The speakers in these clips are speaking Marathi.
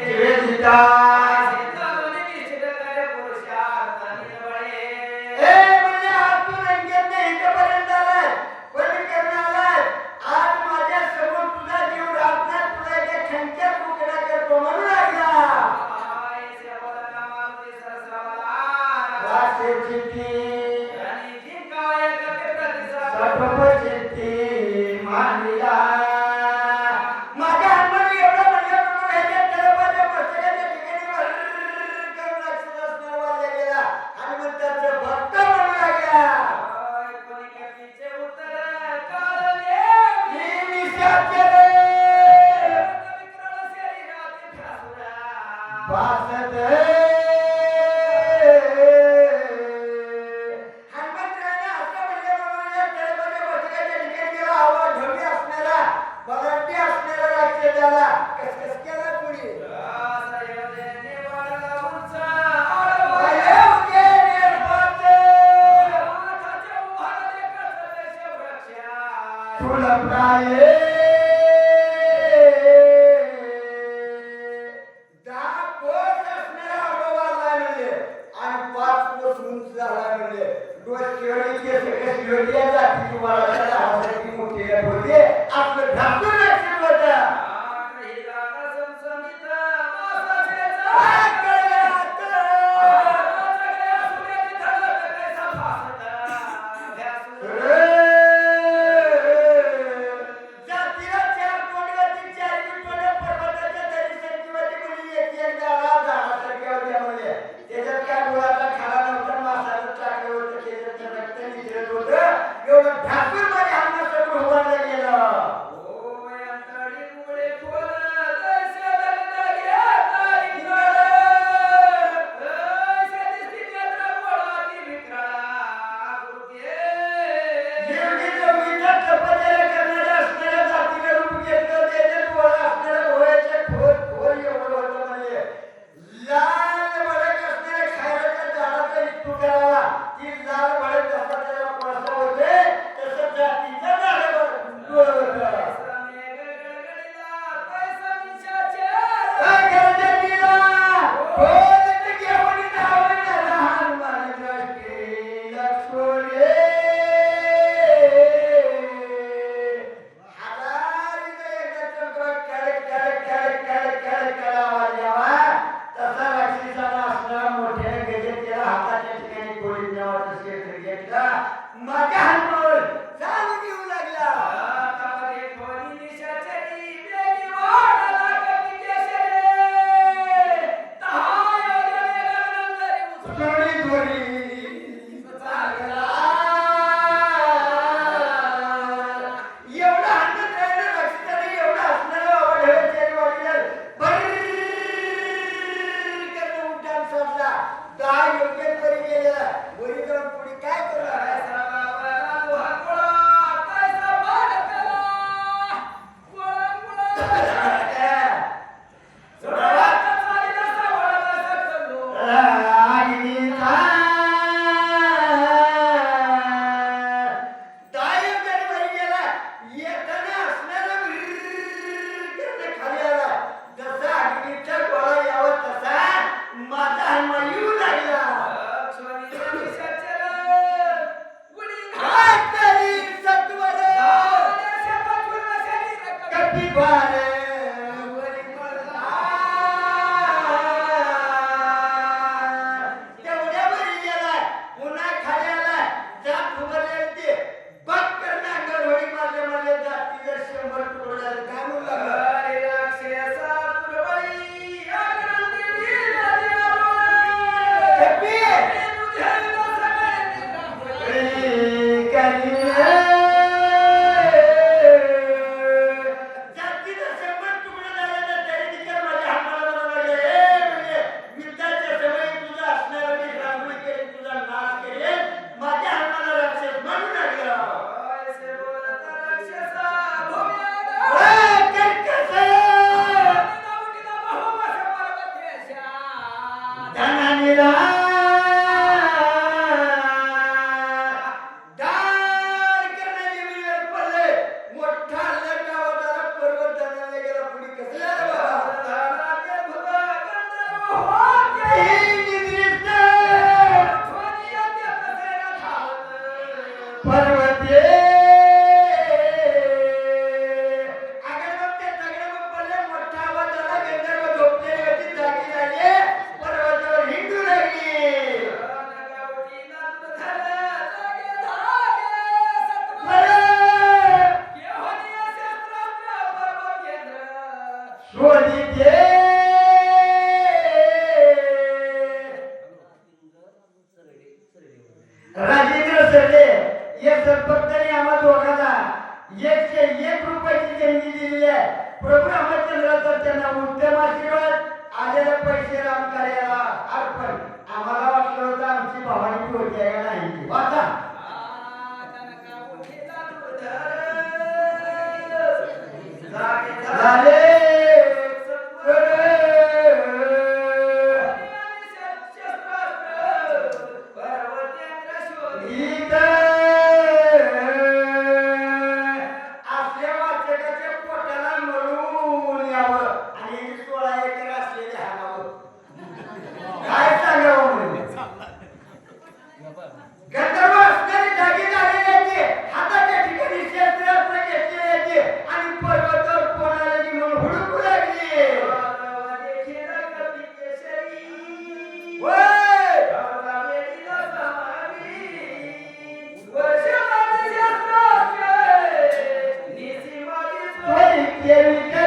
निवेदिता ए माझ्या हातावर realize तर त्यांना उत्तम आशीर्वाद आलेले पैसे रामकार्याला अर्पण. आम्हाला वाटलं होतं आमची भावानी होती தேர்வுக்க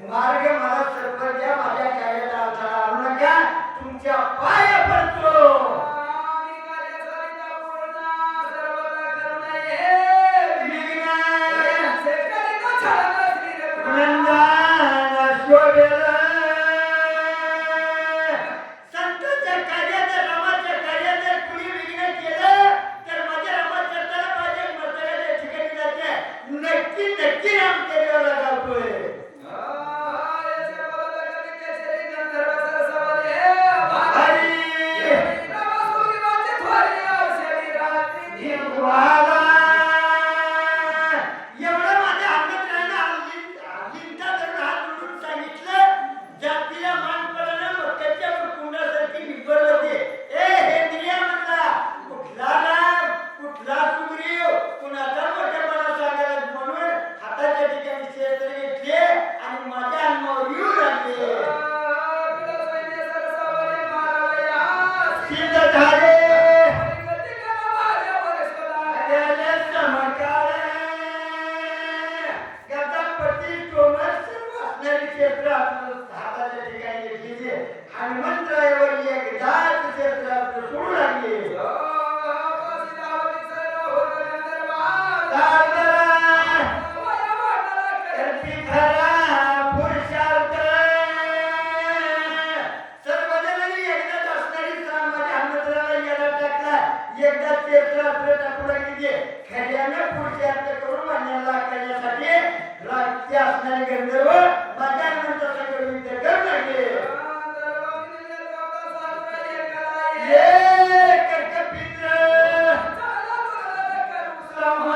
मार्ग मला Allah.